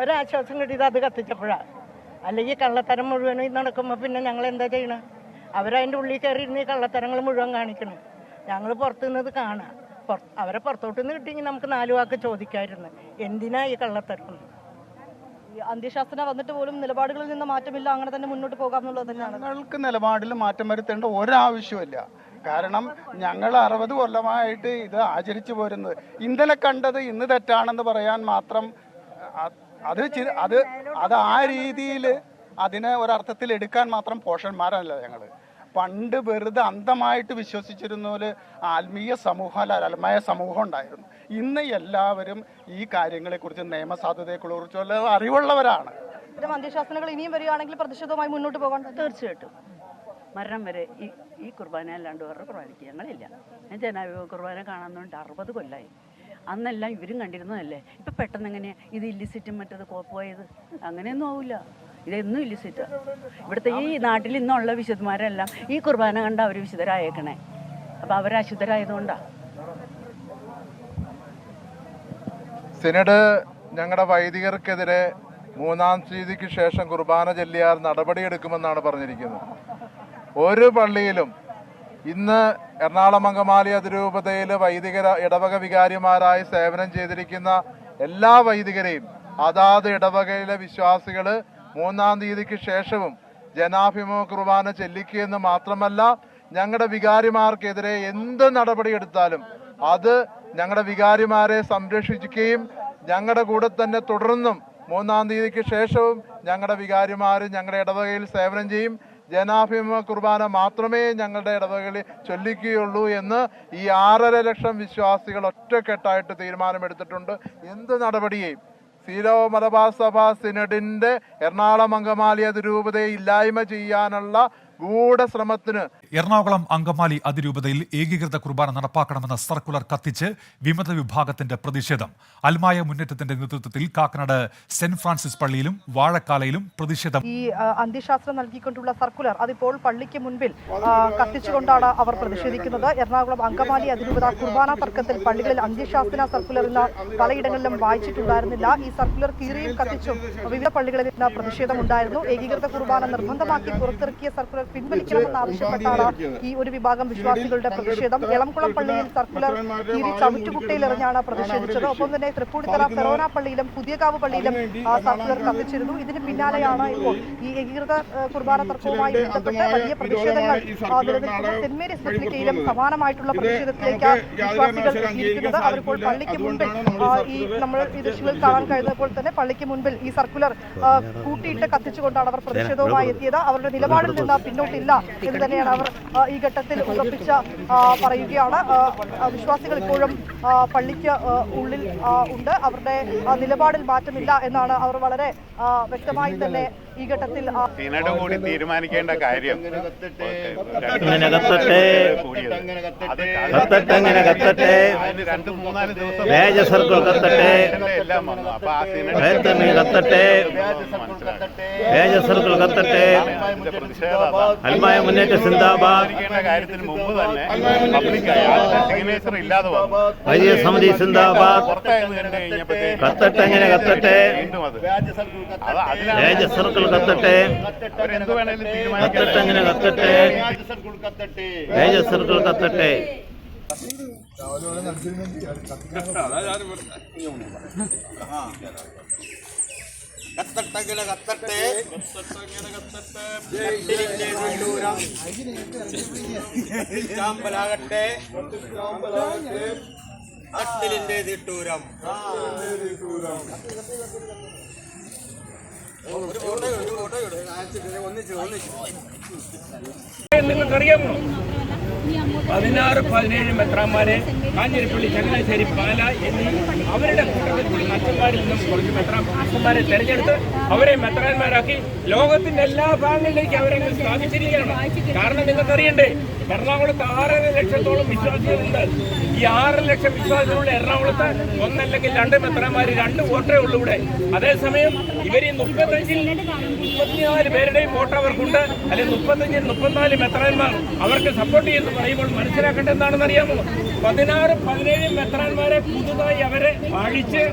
ഒരാശ്വാസം കിട്ടിയത് അത് കത്തിച്ചപ്പോഴാണ് അല്ലെങ്കിൽ കള്ളത്തരം മുഴുവനും ഇത് നടക്കുമ്പോൾ പിന്നെ ഞങ്ങൾ എന്താ ചെയ്യണം? അവരതിന്റെ ഉള്ളിൽ കയറി ഇരുന്ന് ഈ കള്ളത്തരങ്ങൾ മുഴുവൻ കാണിക്കണം. ഞങ്ങൾ പുറത്തു നിന്നത് കാണാം. പുറത്ത് അവരെ പുറത്തോട്ട് നിന്ന് കിട്ടിയെങ്കിൽ നമുക്ക് നാല് വാക്ക് ചോദിക്കായിരുന്നു. എന്തിനാ ഈ കള്ളത്തരം. ഈ അന്ത്യശാസ്ത്ര വന്നിട്ട് പോലും നിലപാടുകളിൽ നിന്ന് മാറ്റമില്ല അങ്ങനെ തന്നെ മുന്നോട്ട് പോകാം എന്നുള്ളത് തന്നെയാണ്. ഞങ്ങൾക്ക് നിലപാടിൽ മാറ്റം വരുത്തേണ്ട ഒരാവശ്യമില്ല കാരണം ഞങ്ങൾ അറുപത് കൊല്ലമായിട്ട് ഇത് ആചരിച്ചു പോരുന്നത്. ഇന്നലെ കണ്ടത് ഇന്ന് തെറ്റാണെന്ന് പറയാൻ മാത്രം അത് അത് അത് ആ രീതിയിൽ അതിനെ ഒരർത്ഥത്തിൽ എടുക്കാൻ മാത്രം പോഷന്മാരല്ല ഞങ്ങൾ പണ്ട് വെറുതെ അന്ധമായിട്ട് വിശ്വസിച്ചിരുന്ന ആത്മീയ സമൂഹം അല്ല അൽമായ സമൂഹം ഉണ്ടായിരുന്നു. ഇന്ന് എല്ലാവരും ഈ കാര്യങ്ങളെക്കുറിച്ച് നിയമസാധുതയെക്കുറിച്ചുള്ള അറിവുള്ളവരാണ്. ഇത്തരം അന്ത്യശാസനകൾ ഇനിയും വരികയാണെങ്കിൽ പ്രതിഷേധവുമായി മുന്നോട്ട് പോകാൻ തീർച്ചയായിട്ടും. മരണം വരെ ഈ ഈ കുർബാന അല്ലാണ്ട് വേറെ കുർബാനയ്ക്ക് ഞങ്ങളില്ല. ഞാൻ ജനാഭിമുഖ കുർബാന കാണാൻ അറുപത് കൊല്ലമായി അന്നെല്ലാം ഇവരും കണ്ടിരുന്നതല്ലേ? ഇപ്പം പെട്ടെന്ന് എങ്ങനെയാ ഇത് ഇല്ലിസിറ്റും മറ്റത് പോയത്? അങ്ങനെയൊന്നും ആവില്ല ഇതെന്നും ഇല്ലിസിറ്റ് ഇവിടുത്തെ ഈ നാട്ടിൽ ഇന്നുള്ള വിശുദ്ധന്മാരെല്ലാം ഈ കുർബാന കണ്ട അവർ വിശുദ്ധരായേക്കണേ. അപ്പം അവർ അശുദ്ധരായതുകൊണ്ടാണ് സിനഡ് ഞങ്ങളുടെ വൈദികർക്കെതിരെ മൂന്നാം തീയതിക്ക് ശേഷം കുർബാന ചെല്ലിയാൽ നടപടിയെടുക്കുമെന്നാണ് പറഞ്ഞിരിക്കുന്നത്. ഒരു പള്ളിയിലും ഇന്ന് എറണാകുളം അങ്കമാലി അതിരൂപതയിൽ വൈദിക ഇടവക വികാരിമാരായി സേവനം ചെയ്തിരിക്കുന്ന എല്ലാ വൈദികരെയും അതാത് ഇടവകയിലെ വിശ്വാസികൾ മൂന്നാം തീയതിക്ക് ശേഷവും ജനാഭിമുഖ കുർബാന ചെല്ലിക്കുകയെന്ന് മാത്രമല്ല ഞങ്ങളുടെ വികാരിമാർക്കെതിരെ എന്ത് നടപടിയെടുത്താലും അത് ഞങ്ങളുടെ വികാരിമാരെ സംരക്ഷിക്കുകയും ഞങ്ങളുടെ കൂടെ തന്നെ തുടർന്നും മൂന്നാം തീയതിക്ക് ശേഷവും ഞങ്ങളുടെ വികാരിമാർ ഞങ്ങളുടെ ഇടവകയിൽ സേവനം ചെയ്യും. ജനാഭിമുഖ കുർബാന മാത്രമേ ഞങ്ങളുടെ ഇടവകളിൽ ചൊല്ലിക്കുകയുള്ളൂ എന്ന് ഈ ആറര ലക്ഷം വിശ്വാസികൾ ഒറ്റക്കെട്ടായിട്ട് തീരുമാനമെടുത്തിട്ടുണ്ട്. എന്ത് നടപടിയെയും? സീരോ മലബാർ സഭ സിനഡിന്റെ എറണാകുളം അങ്കമാലി അതിരൂപതയെ ഇല്ലായ്മ ചെയ്യാനുള്ള ഗൂഢശ്രമത്തിന് എറണാകുളം അങ്കമാലി അതിരൂപതയിൽ ഏകീകൃത കുർബാന നടപ്പാക്കണമെന്ന സർക്കുലർ കത്തിച്ച് വിമത വിഭാഗത്തിന്റെ പ്രതിഷേധം. അൽമായ മുന്നേറ്റത്തിന്റെ നേതൃത്വത്തിൽ കാക്കനാട് സെന്റ് ഫ്രാൻസിസ് പള്ളിയിലും വാഴക്കാലയിലും പ്രതിഷേധം. ഈ അന്ത്യശാസ്ത്രം നൽകിക്കൊണ്ടുള്ള സർക്കുലർ അതിപ്പോൾ പള്ളിക്ക് മുൻപിൽ കത്തിച്ചുകൊണ്ടാണ് അവർ പ്രതിഷേധിക്കുന്നത്. എറണാകുളം അങ്കമാലി അതിരൂപത കുർബാന തർക്കത്തിൽ പള്ളികളിൽ അന്ത്യശാസ്ത്ര സർക്കുലർ ഇന്ന് പലയിടങ്ങളിലും വായിച്ചിട്ടുണ്ടായിരുന്നില്ല. ഈ സർക്കുലർ തീരെയും കത്തിച്ചും വിവിധ പള്ളികളിൽ ഇന്ന് പ്രതിഷേധമുണ്ടായിരുന്നു. ഏകീകൃത കുർബാന നിർബന്ധമാക്കി പുറത്തിറക്കിയ സർക്കുലർ പിൻവലിക്കണമെന്ന് ആവശ്യപ്പെട്ടാണ് ഈ ഒരു വിഭാഗം വിശ്വാസികളുടെ പ്രതിഷേധം എളംകുളം പള്ളിയിൽ സർക്കുലർ കീറി ചവിറ്റുകുട്ടയിലെറിഞ്ഞാണ് പ്രതിഷേധിച്ചത്. ഒപ്പം തന്നെ തൃപ്പൂണിത്തറ ഫെറോന പള്ളിയിലും പുതിയകാവ് പള്ളിയിലും ആ, സർക്കുലർ കത്തിച്ചിരുന്നു. ഇതിന് പിന്നാലെയാണ് ഇപ്പോൾ ഈ ഏകീകൃത കുർബാന തർക്കവുമായി ബന്ധപ്പെട്ട് വലിയ പ്രതിഷേധങ്ങൾ നിലനിൽക്കുന്നത് സെന്റ് മേരീസ് ബസിലിക്കയിലും സമാനമായിട്ടുള്ള പ്രതിഷേധത്തിലേക്ക് വിശ്വാസികൾ എത്തിയിരിക്കുന്നത് അവരിപ്പോൾ പള്ളിക്ക് മുൻപിൽ ഈ നമ്മൾ ഈ ദൃശ്യങ്ങളിൽ കാണാൻ കഴിയുന്നപ്പോൾ തന്നെ പള്ളിക്ക് മുൻപിൽ ഈ സർക്കുലർ കൂട്ടിയിട്ട് കത്തിച്ചുകൊണ്ടാണ് അവർ പ്രതിഷേധവുമായി എത്തിയത്. അവരുടെ നിലപാടിൽ നിന്ന് പിന്നോട്ടില്ല എന്ന് തന്നെയാണ് അവർ ഈ ഘട്ടത്തിൽ ഉറപ്പിച്ച പറയുകയാണ്. വിശ്വാസികൾ ഇപ്പോഴും പള്ളിക്ക് ഉള്ളിൽ ഉണ്ട്. അവരുടെ നിലപാടിൽ മാറ്റമില്ല എന്നാണ് അവർ വളരെ വ്യക്തമായി തന്നെ ഈ ഘട്ടത്തിൽ കൂടി തീരുമാനിക്കേണ്ട കാര്യം ഇങ്ങനെ കത്തട്ടെ. അത് കത്തട്ടെ കത്തട്ടെ കത്തട്ടെ വേത്തമേ കത്തട്ടെ സർക്കിൾ കത്തട്ടെ. അൽമായ മുന്നേറ്റ സിന്ദാബാദ്. വലിയ സമിതി സിന്ദാബാദ്. പുറത്തായത് കണ്ടു കഴിഞ്ഞപ്പോഴത്തേക്ക് കത്തട്ടെ. കത്തട്ടെ അതിലാണ് വ്യാജ സർക്കിൾ കത്തട്ടെ. വേണേലും കത്തട്ടെ. ഇങ്ങനെ കത്തട്ടെ വ്യാജ സർക്കിൾ കത്തട്ടെ നിങ്ങൾക്കറിയാമോ? പതിനാറ് പതിനേഴ് മെത്രാന്മാരെ കാഞ്ഞിരപ്പള്ളി ചങ്ങനാശ്ശേരി പാല എന്നീ അവരുടെ കൂട്ടത്തിൽ അച്ഛന്മാരിൽ നിന്നും കുറച്ച് മെത്രാന്മാരെ തെരഞ്ഞെടുത്ത് അവരെ മെത്രാന്മാരാക്കി ലോകത്തിന്റെ എല്ലാ ഭാഗങ്ങളിലേക്ക് അവരെ സ്ഥാപിച്ചിരിക്കുകയാണ് കാരണം നിങ്ങൾക്കറിയണ്ടേ എറണാകുളത്ത് ആറര ലക്ഷത്തോളം വിശ്വാസികളുണ്ട്. ഈ ആറ് ലക്ഷം വിശ്വാസികളുള്ള എറണാകുളത്ത് ഒന്നല്ലെങ്കിൽ രണ്ട് മെത്രാന്മാര് രണ്ട് വോട്ടേ ഉള്ളൂ ഇവിടെ. അതേസമയം ഇവർ ഈ മുപ്പത്തഞ്ചിൽ മുപ്പത്തിനാല് പേരുടെയും വോട്ട് അവർക്കുണ്ട്. അല്ലെങ്കിൽ മുപ്പത്തഞ്ചിൽ മുപ്പത്തിനാല് മെത്രാന്മാർ അവർക്ക് സപ്പോർട്ട് ചെയ്യുന്നു പറയുമ്പോൾ മനസ്സിലാക്കേണ്ട എന്താണെന്ന് അറിയാമോ? പതിനാറ് പതിനേഴ് മെത്രാന്മാരെ പുതുതായി അവരെ വാഴിച്ച്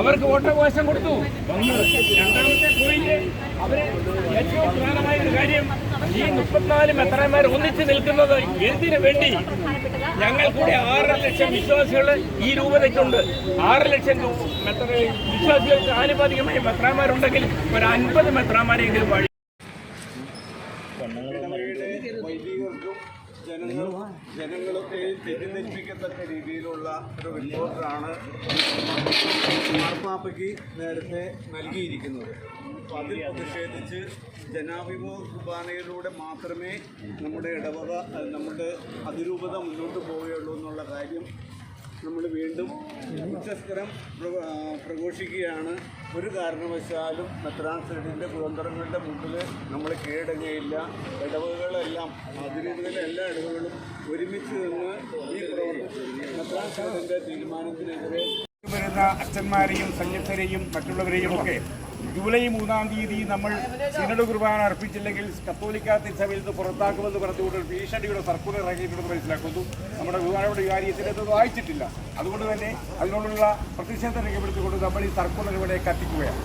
അവർക്ക് വോട്ടവകാശം കൊടുത്തു. ഒന്ന് രണ്ടാമത്തെ പോയിന്റ് അവരെ ഏറ്റവും പ്രധാനമായ ഒരു കാര്യം ഈ മുപ്പത്തിനാല് മെത്രാന്മാർ ഒന്നിച്ച് നിൽക്കുന്നത് എന്തിനു വേണ്ടി? ഞങ്ങൾ കൂടെ ആറര ലക്ഷം വിശ്വാസികൾ ഈ രൂപതയ്ക്കുണ്ട്. ആറ് ലക്ഷം മെത്ര വിശ്വാസികൾക്ക് ആനുപാതികമായി മെത്രാമാരുണ്ടെങ്കിൽ ഒരു അൻപത് മെത്രാമാരെങ്കിലും വഴി ജനങ്ങളൊക്കെ തെറ്റിദ്ധരിപ്പിക്കത്തക്ക രീതിയിലുള്ള ഒരു റിപ്പോർട്ടാണ് മാർപ്പാപ്പയ്ക്ക് നേരത്തെ നൽകിയിരിക്കുന്നത്. അപ്പോൾ അതിൽ പ്രതിഷേധിച്ച് ജനാഭിമുഖ കുർബാനയിലൂടെ മാത്രമേ നമ്മുടെ ഇടവക നമ്മുടെ അതിരൂപത മുന്നോട്ട് പോവുകയുള്ളൂ എന്നുള്ള കാര്യം നമ്മൾ വീണ്ടും ഉച്ചസ്ഥരം പ്രഘോഷിക്കുകയാണ്. ഒരു കാരണവശാലും മെത്രാൻ സൈഡിന്റെ കുതന്ത്രങ്ങളുടെ മുമ്പിൽ നമ്മൾ കീഴടങ്ങുകയില്ല ഇടവകകളെല്ലാം അതിരൂപതയിലെ എല്ലാ ഇടവകളും ഒരുമിച്ച് നിന്ന് ഈ പ്രവർത്തനം മെത്രാൻ സൈഡിന്റെ തീരുമാനത്തിനെതിരെ വരുന്ന അച്ഛന്മാരെയും സന്യസ്തരെയും മറ്റുള്ളവരെയും ഒക്കെ ജൂലൈ മൂന്നാം തീയതി നമ്മൾ സിനഡ് കുർബാന അർപ്പിച്ചില്ലെങ്കിൽ കത്തോലിക്ക തിരുസഭയിൽ നിന്ന് പുറത്താക്കുമെന്ന് പറഞ്ഞുകൊണ്ട് ഭീഷണിയുടെ സർക്കുലർ ഇറങ്ങിയിട്ടുണ്ടെന്ന് മനസ്സിലാക്കുന്നു. നമ്മുടെ ബഹുമാനയുടെ കാര്യത്തിൽ അത് വായിച്ചിട്ടില്ല. അതുകൊണ്ട് തന്നെ അതിനോടുള്ള പ്രതിഷേധം രേഖപ്പെടുത്തിക്കൊണ്ട് നമ്മൾ ഈ സർക്കുലർ ഇവിടെ കത്തിക്കുകയാണ്.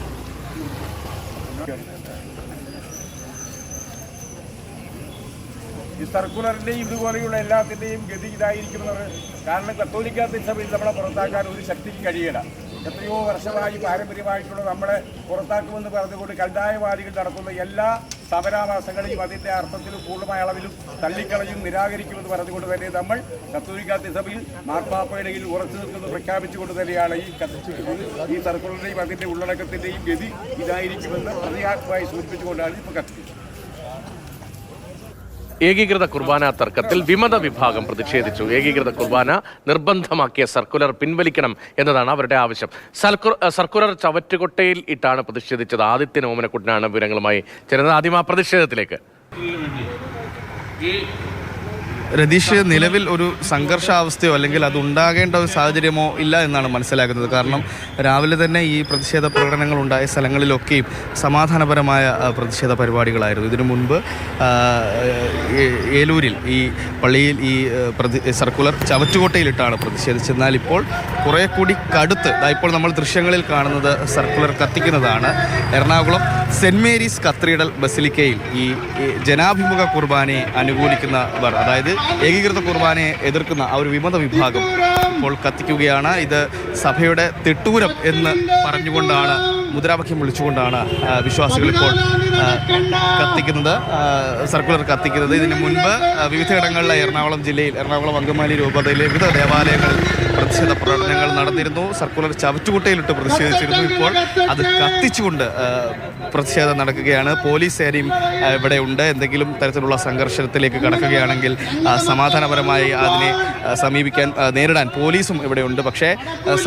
ഈ സർക്കുലറിന്റെയും ഇതുപോലെയുള്ള എല്ലാത്തിന്റെയും ഗതി ഇതായിരിക്കുന്നത് കാരണം കത്തോലിക്ക തിരുസഭയിൽ നമ്മളെ പുറത്താക്കാൻ ഒരു ശക്തിക്ക് കഴിയില്ല എത്രയോ വർഷമായി പാരമ്പര്യമായിട്ടുള്ള നമ്മളെ പുറത്താക്കുമെന്ന് പറഞ്ഞുകൊണ്ട് കണ്ടായവാദികൾ നടത്തുന്ന എല്ലാ സമരാവാസങ്ങളെയും അതിന്റെ അർത്ഥത്തിലും പൂർണമായ അളവിലും തള്ളിക്കളയും നിരാകരിക്കുമെന്ന് പറഞ്ഞുകൊണ്ട് തന്നെ നമ്മൾ കത്തോലിക്ക സഭയിൽ മാർപ്പാപ്പയുടെ കീഴിൽ ഉറച്ചു നിൽക്കുന്നത് പ്രഖ്യാപിച്ചുകൊണ്ട് തന്നെയാണ് ഈ ഈ സർക്കുലറിന്റെയും അതിന്റെ ഉള്ളടക്കത്തിന്റെയും ഗതി ഇതായിരിക്കുമെന്ന് പ്രതിയാത്മമായി സൂചിപ്പിച്ചുകൊണ്ടാണ് ഇപ്പോൾ കത്തിക്കുന്നത് ഏകീകൃത കുർബാന തർക്കത്തിൽ വിമത വിഭാഗം പ്രതിഷേധിച്ചു. ഏകീകൃത കുർബാന നിർബന്ധമാക്കിയ സർക്കുലർ പിൻവലിക്കണം എന്നതാണ് അവരുടെ ആവശ്യം. സർക്കുലർ ചവറ്റുകൊട്ടയിൽ ഇട്ടാണ് പ്രതിഷേധിച്ചത്. ആദിത്യൻ ഓമനക്കുട്ടനാണ് വിവരങ്ങളുമായി ചേരുന്നത്. ആദ്യം ആ പ്രതിഷേധത്തിലേക്ക്. രതീഷ് നിലവിൽ ഒരു സംഘർഷാവസ്ഥയോ അല്ലെങ്കിൽ അത് ഉണ്ടാകേണ്ട ഒരു സാഹചര്യമോ ഇല്ല എന്നാണ് മനസ്സിലാക്കുന്നത് കാരണം രാവിലെ തന്നെ ഈ പ്രതിഷേധ പ്രകടനങ്ങൾ ഉണ്ടായ സ്ഥലങ്ങളിലൊക്കെയും സമാധാനപരമായ പ്രതിഷേധ പരിപാടികളായിരുന്നു. ഇതിനു മുൻപ് ഏലൂരിൽ ഈ പള്ളിയിൽ ഈ പ്രതി സർക്കുലർ ചവറ്റുകോട്ടയിലിട്ടാണ് പ്രതിഷേധിച്ചത്. എന്നാൽ ഇപ്പോൾ കുറേ കൂടി കടുത്ത് ഇപ്പോൾ നമ്മൾ ദൃശ്യങ്ങളിൽ കാണുന്നത് സർക്കുലർ കത്തിക്കുന്നതാണ്. എറണാകുളം സെന്റ് മേരീസ് കത്തീഡ്രൽ ബസിലിക്കയിൽ ഈ ഈ ജനാഭിമുഖ കുർബാനയെ അനുകൂലിക്കുന്നവർ അതായത് ഏകീകൃത കുർബാനയെ എതിർക്കുന്ന ആ ഒരു വിമത വിഭാഗം ഇപ്പോൾ കത്തിക്കുകയാണ്. ഇത് സഭയുടെ തിട്ടൂരം എന്ന് പറഞ്ഞുകൊണ്ടാണ് മുദ്രാവാക്യം വിളിച്ചുകൊണ്ടാണ് വിശ്വാസികൾ ഇപ്പോൾ കത്തിക്കുന്നത് സർക്കുലർ കത്തിക്കുന്നത്. ഇതിനു മുൻപ് വിവിധ വിവിധയിടങ്ങളിലെ എറണാകുളം ജില്ലയിൽ എറണാകുളം അങ്കമാലി രൂപതയിലെ വിവിധ ദേവാലയങ്ങളിൽ പ്രതിഷേധ പ്രകടനങ്ങൾ നടന്നിരുന്നു. സർക്കുലർ ചവറ്റുകുട്ടയിലിട്ട് പ്രതിഷേധിച്ചിരുന്നു. ഇപ്പോൾ അത് കത്തിച്ചുകൊണ്ട് പ്രതിഷേധം നടക്കുകയാണ്. പോലീസ് സേനയും ഇവിടെ ഉണ്ട്. എന്തെങ്കിലും തരത്തിലുള്ള സംഘർഷത്തിലേക്ക് കടക്കുകയാണെങ്കിൽ സമാധാനപരമായി അതിനെ സമീപിക്കാൻ നേരിടാൻ പോലീസും ഇവിടെ ഉണ്ട്. പക്ഷേ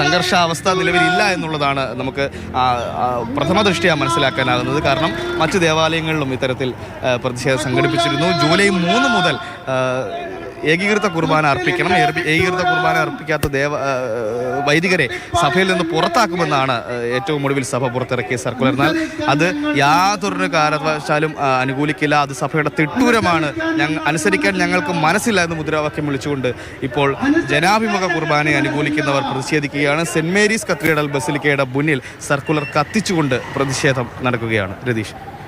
സംഘർഷാവസ്ഥ നിലവിലില്ല എന്നുള്ളതാണ് നമുക്ക് പ്രഥമ ദൃഷ്ടിയാണ് മനസ്സിലാക്കാനാകുന്നത്. കാരണം മറ്റ് ദേവാലയങ്ങളിലും ഇത്തരത്തിൽ പ്രതിഷേധം സംഘടിപ്പിച്ചിരുന്നു. ജൂലൈ മൂന്ന് മുതൽ ഏകീകൃത കുർബാന അർപ്പിക്കണം. ഏകീകൃത കുർബാന. അർപ്പിക്കാത്ത ദേവ വൈദികരെ സഭയിൽ നിന്ന് പുറത്താക്കുമെന്നാണ് ഏറ്റവും ഒടുവിൽ സഭ പുറത്തിറക്കിയ സർക്കുലർ. എന്നാൽ അത് യാതൊരു കാരണവശാലും അനുകൂലിക്കില്ല. അത് സഭയുടെ തിട്ടൂരമാണ്. ഞങ്ങൾ അനുസരിക്കാൻ ഞങ്ങൾക്ക് മനസ്സില്ല എന്ന് മുദ്രാവാക്യം വിളിച്ചുകൊണ്ട് ഇപ്പോൾ ജനാഭിമുഖ കുർബാനയെ അനുകൂലിക്കുന്നവർ പ്രതിഷേധിക്കുകയാണ്. സെന്റ് മേരീസ് കത്തീഡ്രൽ ബസിലിക്കയുടെ മുന്നിൽ സർക്കുലർ കത്തിച്ചുകൊണ്ട് പ്രതിഷേധം നടക്കുകയാണ്. രതീഷ്.